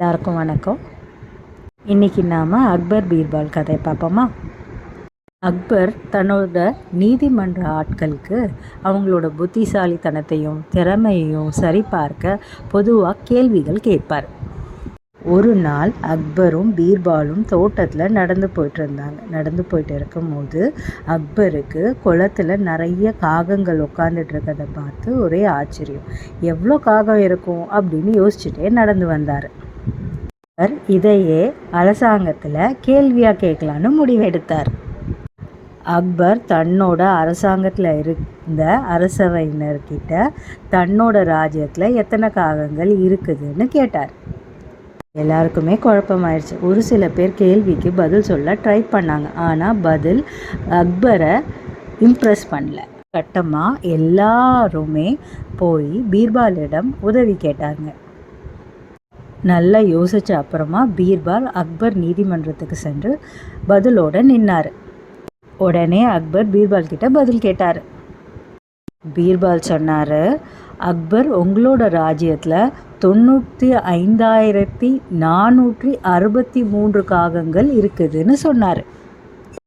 எல்லாருக்கும் வணக்கம். இன்னைக்கு நாம் அக்பர் பீர்பால் கதை பார்ப்போமா? அக்பர் தன்னோட நீதிமன்ற ஆட்களுக்கு அவங்களோட புத்திசாலித்தனத்தையும் திறமையையும் சரிபார்க்க பொதுவாக கேள்விகள் கேட்பார். ஒரு நாள் அக்பரும் பீர்பாலும் தோட்டத்தில் நடந்து போயிட்டு இருந்தாங்க. நடந்து போயிட்டு இருக்கும்போது அக்பருக்கு குளத்தில் நிறைய காகங்கள் உட்காந்துட்டு இருக்கிறத பார்த்து ஒரே ஆச்சரியம். எவ்வளோ காகம் இருக்கும்? அப்படின்னு யோசிச்சுட்டே நடந்து வந்தார். இதையே அரசாங்கத்தில் கேள்வியாக கேட்கலான்னு முடிவெடுத்தார். அக்பர் தன்னோட அரசாங்கத்தில் இருந்த அரசவையினர்கிட்ட தன்னோட ராஜ்யத்தில் எத்தனை காகங்கள் இருக்குதுன்னு கேட்டார். எல்லாருக்குமே குழப்பமாயிடுச்சு ஒரு சில பேர் கேள்விக்கு பதில் சொல்ல ட்ரை பண்ணாங்க. ஆனால் பதில் அக்பரை இம்ப்ரெஸ் பண்ணல. கட்டமாக எல்லாருமே போய் பீர்பாலிடம் உதவி கேட்டாங்க. நல்லா யோசித்த அப்புறமா பீர்பால் அக்பர் நீதிமன்றத்துக்கு சென்று பதிலோட நின்னார். உடனே அக்பர் பீர்பால் கிட்ட பதில் கேட்டார். பீர்பால் சொன்னார் அக்பர் உங்களோட ராஜ்யத்தில் தொண்ணூற்றி ஐந்தாயிரத்தி நானூற்றி அறுபத்தி மூன்று காகங்கள் இருக்குதுன்னு சொன்னார்.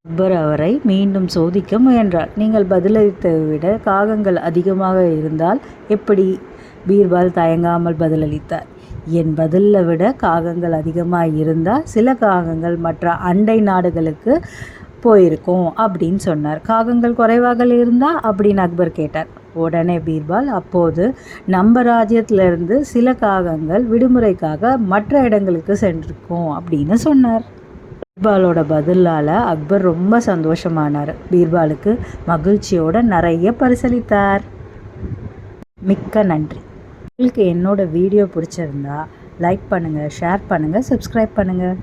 அக்பர் அவரை மீண்டும் சோதிக்க முயன்றார். நீங்கள் பதிலளித்ததை விட காகங்கள் அதிகமாக இருந்தால் எப்படி? பீர்பால் தயங்காமல் பதிலளித்தார். என் பதிலில் விட காகங்கள் அதிகமாக இருந்தால் சில காகங்கள் மற்ற அண்டை நாடுகளுக்கு போயிருக்கோம் அப்படின்னு சொன்னார். காகங்கள் குறைவாக இருந்தால் அப்படின்னு அக்பர் கேட்டார். உடனே பீர்பால் அப்போது நம்ம ராஜ்யத்திலிருந்து சில காகங்கள் விடுமுறைக்காக மற்ற இடங்களுக்கு சென்றிருக்கும் அப்படின்னு சொன்னார். பீர்பாலோட பதிலால் அக்பர் ரொம்ப சந்தோஷமானார். பீர்பாலுக்கு மகிழ்ச்சியோட நிறைய பரிசளித்தார். மிக்க நன்றி. உங்களுக்கு என்னோட வீடியோ பிடிச்சிருந்தா லைக் பண்ணுங்கள் ஷேர் பண்ணுங்கள் சப்ஸ்கிரைப் பண்ணுங்கள்